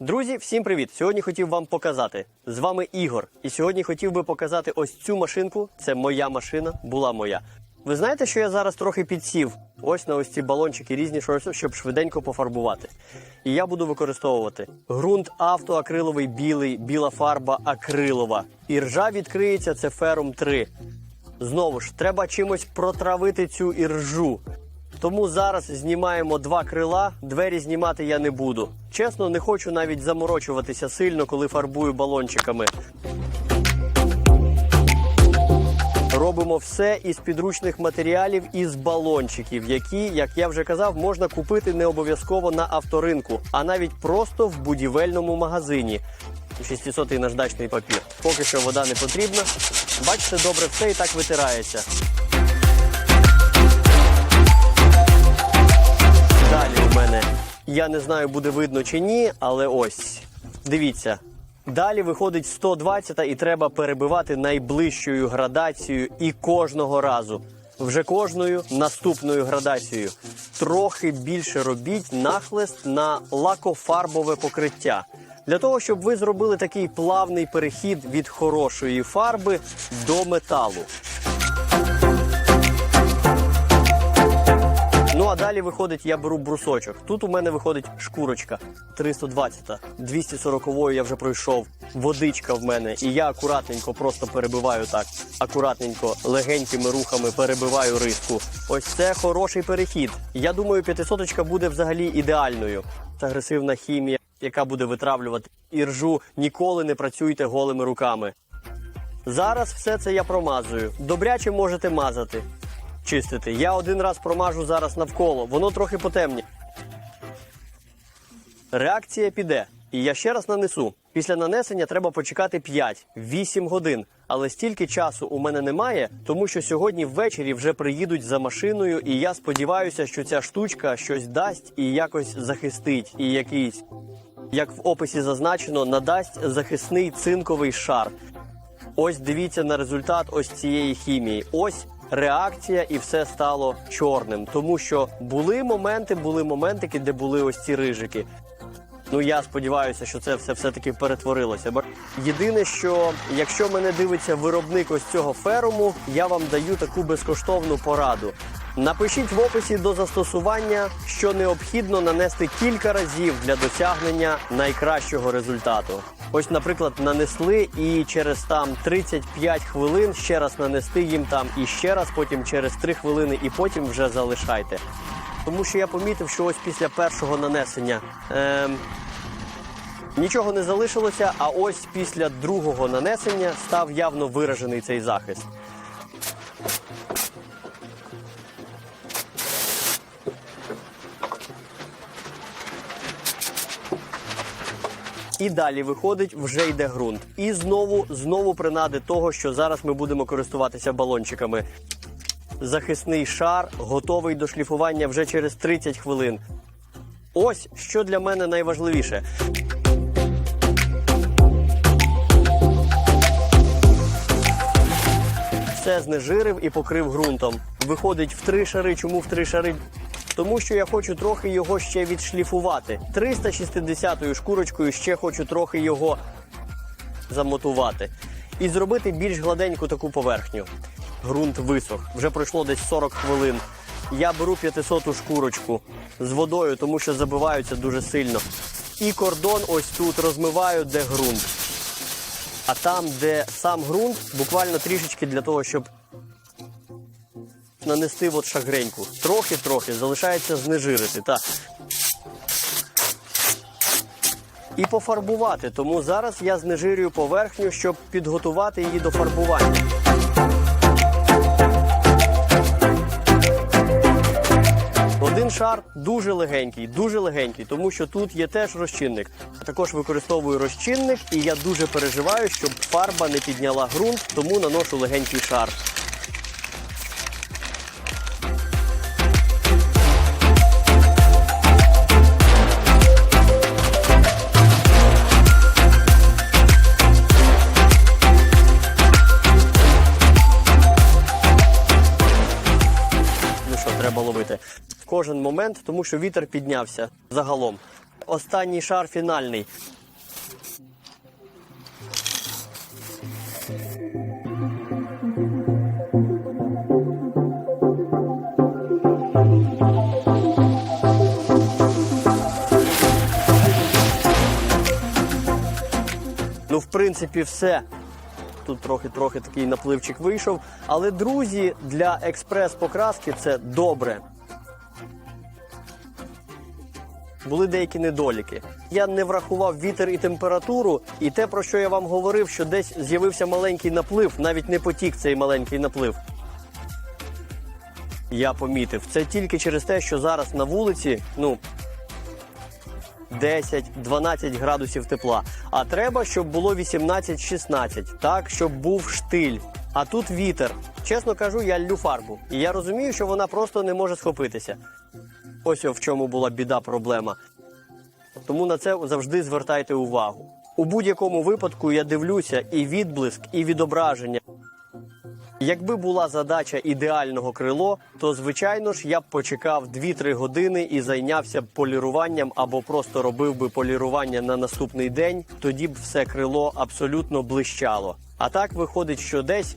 Друзі, всім привіт! Сьогодні хотів вам показати. З вами Ігор. І сьогодні хотів би показати ось цю машинку. Це моя машина, була моя. Ви знаєте, що я зараз трохи підсів ось на ось ці балончики різні, що- щоб швиденько пофарбувати. І я буду використовувати ґрунт автоакриловий білий, біла фарба акрилова. І ржа відкриється це ферум 3. Знову ж, треба чимось протравити цю іржу. Тому зараз знімаємо два крила, двері знімати я не буду. Чесно, не хочу навіть заморочуватися сильно, коли фарбую балончиками. Робимо все із підручних матеріалів із балончиків, які, як я вже казав, можна купити не обов'язково на авторинку, а навіть просто в будівельному магазині. 600-й наждачний папір. Поки що вода не потрібна. Бачите, добре все і так витирається. Мене я не знаю, буде видно чи ні, але ось дивіться. Далі виходить 120 і треба перебивати найближчою градацією і кожного разу. Вже кожною наступною градацією. Трохи більше робіть нахлест на лакофарбове покриття. Для того, щоб ви зробили такий плавний перехід від хорошої фарби до металу. Ну а далі виходить, я беру брусочок. Тут у мене виходить шкурочка 320, 240 я вже пройшов. Водичка в мене, і я акуратненько просто перебиваю так. Акуратненько, легенькими рухами перебиваю риску. Ось це хороший перехід. Я думаю, 500 буде взагалі ідеальною. Це агресивна хімія, яка буде витравлювати іржу. Ніколи не працюйте голими руками. Зараз все це я промазую. Добряче можете мазати чистити. Я один раз промажу зараз навколо, воно трохи потемні. Реакція піде. І я ще раз нанесу. Після нанесення треба почекати 5-8 годин. Але стільки часу у мене немає, тому що сьогодні ввечері вже приїдуть за машиною, і я сподіваюся, що ця штучка щось дасть і якось захистить, і якийсь, як в описі зазначено, надасть захисний цинковий шар. Ось дивіться на результат ось цієї хімії. Ось реакція, і все стало чорним. Тому що були моменти, були моментики, де були ось ці рижики. Ну я сподіваюся, що це все все-таки перетворилося. Єдине, що якщо мене дивиться виробник ось цього феруму, я вам даю таку безкоштовну пораду. Напишіть в описі до застосування, що необхідно нанести кілька разів для досягнення найкращого результату. Ось, наприклад, нанесли і через там 35 хвилин ще раз нанести їм там і ще раз, потім через 3 хвилини, і потім вже залишайте. Тому що я помітив, що ось після першого нанесення ем, нічого не залишилося, а ось після другого нанесення став явно виражений цей захист. І далі виходить, вже йде ґрунт. І знову, знову принади того, що зараз ми будемо користуватися балончиками. Захисний шар готовий до шліфування вже через 30 хвилин. Ось що для мене найважливіше. Все знежирив і покрив ґрунтом. Виходить в три шари. Чому в три шари? Тому що я хочу трохи його ще відшліфувати. 360-ю шкурочкою ще хочу трохи його замотувати. І зробити більш гладеньку таку поверхню. Ґрунт висох. Вже пройшло десь 40 хвилин. Я беру 500-ту шкурочку з водою, тому що забиваються дуже сильно. І кордон ось тут розмиваю, де ґрунт. А там, де сам ґрунт, буквально трішечки для того, щоб нанести от шагреньку. Трохи-трохи залишається знежирити. Так. І пофарбувати. Тому зараз я знежирюю поверхню, щоб підготувати її до фарбування. Шар дуже легенький, дуже легенький, тому що тут є теж розчинник. Також використовую розчинник, і я дуже переживаю, щоб фарба не підняла ґрунт, тому наношу легенький шар. Кожен момент, тому що вітер піднявся загалом. останній шар фінальний. Ну, в принципі, все. Тут трохи-трохи такий напливчик вийшов. Але, друзі, для експрес-покраски це добре. Були деякі недоліки. Я не врахував вітер і температуру, і те, про що я вам говорив, що десь з'явився маленький наплив, навіть не потік цей маленький наплив. Я помітив. Це тільки через те, що зараз на вулиці, ну, 10-12 градусів тепла. А треба, щоб було 18-16, так, щоб був штиль. А тут вітер. Чесно кажу, я ллю фарбу. І я розумію, що вона просто не може схопитися. Ось в чому була біда проблема. Тому на це завжди звертайте увагу. У будь-якому випадку я дивлюся і відблиск, і відображення. Якби була задача ідеального крило, то звичайно ж я б почекав 2-3 години і зайнявся б поліруванням або просто робив би полірування на наступний день. Тоді б все крило абсолютно блищало. А так виходить, що десь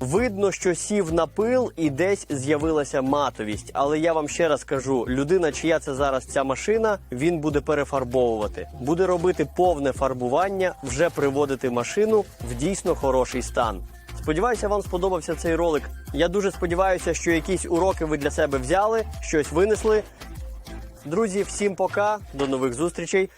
Видно, що сів на пил і десь з'явилася матовість. Але я вам ще раз кажу: людина, чия це зараз ця машина, він буде перефарбовувати, буде робити повне фарбування, вже приводити машину в дійсно хороший стан. Сподіваюся, вам сподобався цей ролик. Я дуже сподіваюся, що якісь уроки ви для себе взяли, щось винесли. Друзі, всім пока, до нових зустрічей.